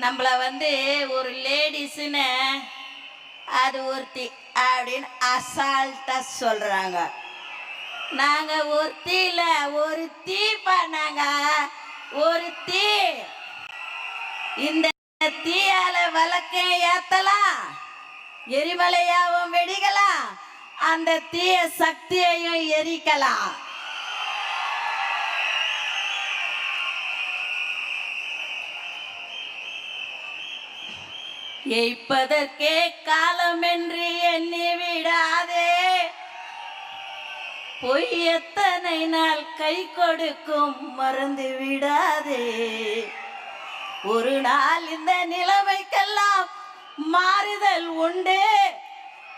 நம்மள வந்து ஒரு லேடிஸ்னு அது ஒருத்தி அப்படின்னு அசால்ட்டா சொல்றாங்க. நாங்க ஒருத்தி ஒரு தீ பண்ணாங்க ஒரு தீ. இந்த தீயால விளக்க ஏத்தலாம் எரிமலையாவும் வெடிக்கலாம் அந்த தீய சக்தியையும் எரிக்கலாம். எய்ப்பதற்கே காலம் என்று எண்ணி விடாதே. பொய் எத்தனை நாள் கை கொடுக்கும் மறந்து விடாதே. ஒரு நாள் இந்த நிலைமைக்கெல்லாம் மாறுதல் உண்டு.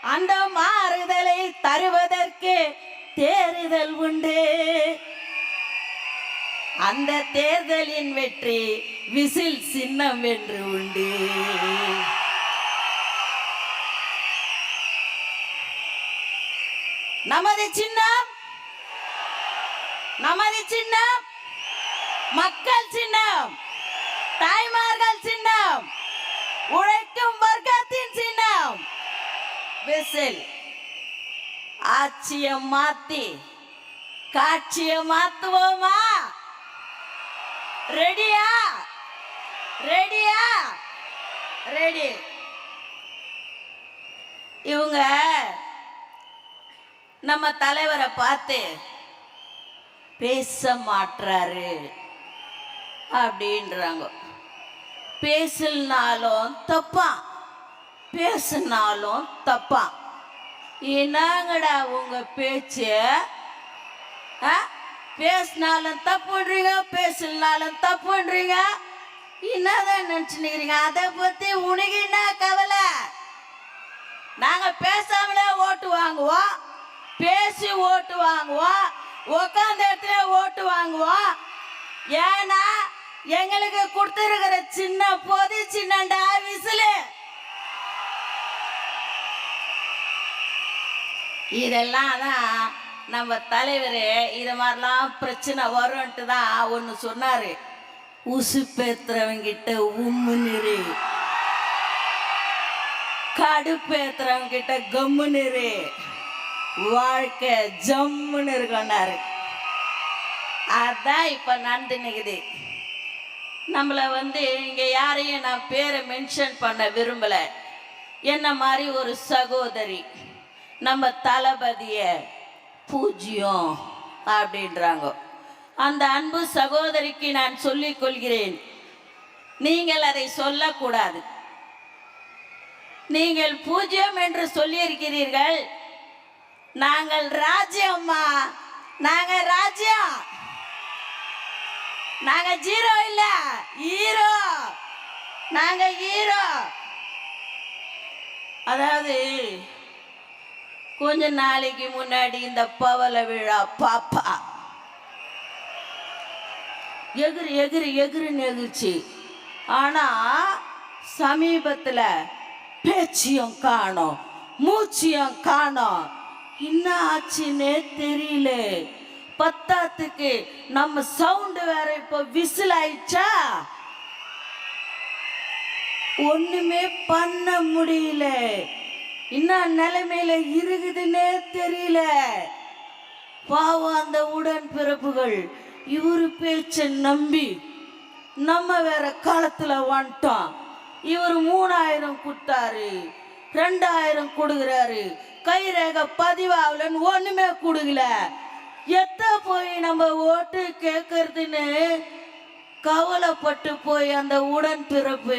அந்த மாறுதலை தருவதற்கு தேறுதல் உண்டு. அந்த தேர்தலின் வெற்றி விசில் சின்னம் என்று உண்டு. நமது சின்னம். நமது சின்னம். மக்கள் சின்னம். தாய்மார்கள் சின்னம். உழைக்கும் வர்க்கத்தின் சின்னம். விசில். ஆட்சியை மாத்தி காட்சியை மாத்துவோமா? ரெடியா ரெடியா ரெடி இவங்க நம்ம தலைவரை பார்த்து பேச மாட்றாரு அப்படின்றாங்க. பேசலனாலும் தப்பா? பேசினாலும் தப்பா? என்னங்கடா உங்க பேச்சு? ஆ? பேசினாலும் தப்புன்றீங்க பேசலனாலும் தப்புன்றீங்க? என்னதான் நினச்சினுக்கிறீங்க அதை பற்றி உனக்கு என்ன கவலை? நாங்கள் பேசாமலே ஓட்டு வாங்குவோம். பேசி ஓட்டு வாங்குவோம் உட்காந்த இடத்துல ஓட்டு வாங்குவோம் ஏன்னா எங்களுக்கு கொடுத்துருக்கிற சின்ன பொது சின்னண்டா விசிலு. இதெல்லாம் தான் நம்ம தலைவர் இது மாதிரிலாம் பிரச்சனை வரும்ன்ட்டு தான் ஒன்று சொன்னார். உசு பேத்துறவங்கிட்ட உம்முன்னு கடுப்பேத்துறவங்க கிட்ட கம்மு இரு. வாழ்க்கை ஜம்முன்னு இருக்கோன்னாரு அதான் இப்போ நடந்து நிக்குது நம்மளை வந்து இங்கே யாரையும் நான் பேரை மென்ஷன் பண்ண விரும்பலை. என்ன மாதிரி ஒரு சகோதரி நம்ம தளபதிய பூஜ்யம் அப்படின்றாங்க. அந்த அன்பு சகோதரிக்கு நான் சொல்லிக் கொள்கிறேன். நீங்கள் அதை சொல்லக்கூடாது. நீங்கள் பூஜ்யம் என்று சொல்லியிருக்கிறீர்கள். நாங்கள் ராஜ்யம்மா. நாங்க ராஜ்யம். நாங்க ஜீரோ இல்ல ஹீரோ. நாங்க ஹீரோ. அதாவது கொஞ்ச நாளைக்கு முன்னாடி இந்த பவல விழா பாப்பா. எகிரு எகிரு எகிருன்னு எகிர்ச்சி. ஆனா சமீபத்துல பேச்சியும் காணோம் மூச்சியும் காணோம். என்ன ஆச்சுன்னே தெரியல. பத்தாத்துக்கு நம்ம சவுண்டு வேற இப்போ விசில் ஆயிடுச்சா? ஒண்ணுமே பண்ண முடியல. என்ன நிலைமையில இருக்குதுன்னே தெரியல. பாவம் அந்த உடன் பிறப்புகள் இவரு பேச்ச நம்பி நம்ம வேற காலத்துல வந்துட்டோம். இவர் மூணாயிரம் கொடுத்தாரு. ரெண்டாயிரம் கொடுக்குறாரு. கைரேகை பதிவாகலன்னு ஒண்ணுமே கொடுக்கல. எத்த போய் நம்ம ஓட்டு கேட்கறதுன்னு கவலைப்பட்டு போய் அந்த உடன் பிறப்பு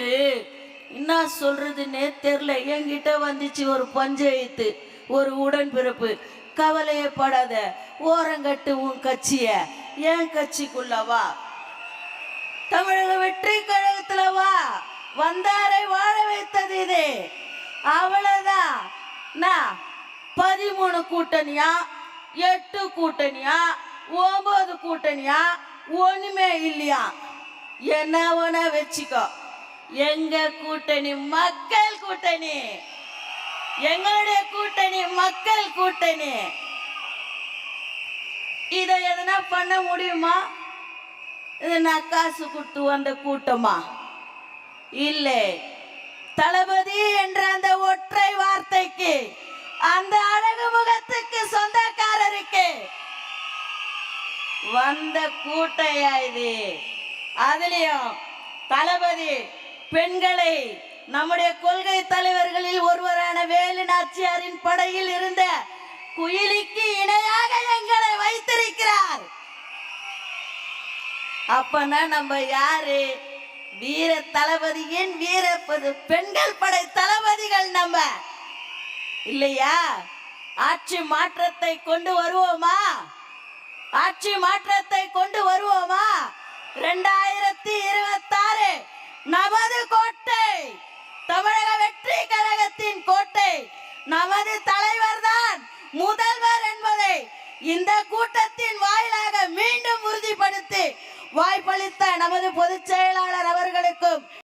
என்ன சொல்றதுன்னே தெரில என்கிட்ட வந்துச்சு ஒரு பஞ்சாயத்து ஒரு உடன் பிறப்பு கவலையே படாத. ஓரங்கட்டு உன் கட்சிய. என் கட்சிக்குள்ள வா. தமிழக வெற்றி கழகத்துல வா. வந்தாரை வாழ வைத்தது இது. அவ்வளவுதான் நான் பதிமூணு கூட்டணியா? எட்டு கூட்டணியா? ஒன்பது கூட்டணியா? ஒண்ணுமே இல்லையா? என்ன ஒன்ன வச்சுக்கோ. எங்க கூட்டணி? மக்கள் கூட்டணி. எங்களுடைய கூட்டணி மக்கள் கூட்டணி. இதை எதனா பண்ண முடியுமா? இது நான் காசு கொடுத்து வந்த கூட்டமா? இல்லை. தளபதி என்ற அந்த ஒற்றை வார்த்தைக்கு அந்த அழகு முகத்துக்கு சொந்தக்காரருக்கு வந்த கூட்டையா இது? அதுலயும் தளபதி பெண்களை நம்முடைய கொள்கை தலைவர்களில் ஒருவரான வேலு நாச்சியாரின் படையில் இருந்த குயிலிக்கு இணையாக எங்களை வைத்திருக்கிறார். அப்பனா நம்ம யாரு? வீர தளபதியின் வீர பது- பெண்கள் படை தளபதிகள் நம்ம? இல்லையா? ஆட்சி மாற்றத்தை கொண்டு வருவோமா? ஆட்சி மாற்றத்தை கொண்டு வருவோமா? ரெண்டாயிரத்தி இருபத்தாறு நமது கோட்டை தமிழக வெற்றி கழகத்தின் கோட்டை நமது தலைவர் தான் முதல்வர் என்பதை இந்த கூட்டத்தின் வாயிலாக மீண்டும் உறுதிப்படுத்தி வாய்ப்பளித்த நமது பொதுச் செயலாளர் அவர்களுக்கும்